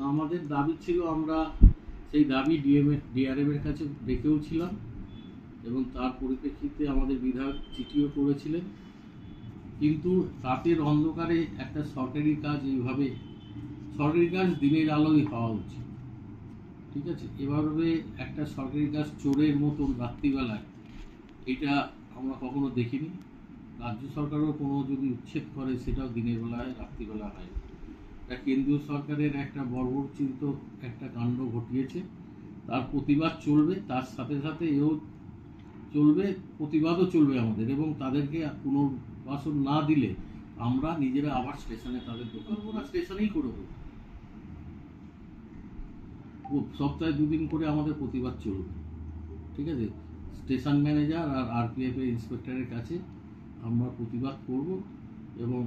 আমাদের দাবি ছিল, আমরা সেই দাবি ডিএম ডিআরএম এর কাছে ডেকেও ছিলাম এবং তার পরিপ্রেক্ষিতে আমাদের বিধায়ক চিঠিও করেছিলেন। কিন্তু রাতের অন্ধকারে একটা সরকারি কাজ এইভাবে, সরকারি কাজ দিনের আলোয় হওয়া উচিত। ঠিক আছে? এভাবে একটা সরকারি কাজ চোরের মতন রাত্রিবেলায়, এটা আমরা কখনো দেখিনি। রাজ্য সরকারও কোনো যদি উচ্ছেদ করে, সেটাও দিনের বেলায় রাত্রিবেলা হয়। কেন্দ্রীয় সরকারের একটা বর্বরচিন্ত একটা কাণ্ড ঘটিয়েছে। তার প্রতিবাদ চলবে, তার সাথে সাথে এও চলবে, প্রতিবাদও চলবে আমাদের এবং তাদেরকে পুনর্বাসন না দিলে আমরা নিজেরা আবার স্টেশনে তাদের দোকান ওরা স্টেশনেই করে দেবো। সপ্তাহে দুদিন করে আমাদের প্রতিবাদ চলবে। ঠিক আছে? স্টেশন ম্যানেজার আর আরপিএফ এর ইন্সপেক্টরের কাছে আমরা প্রতিবাদ করব এবং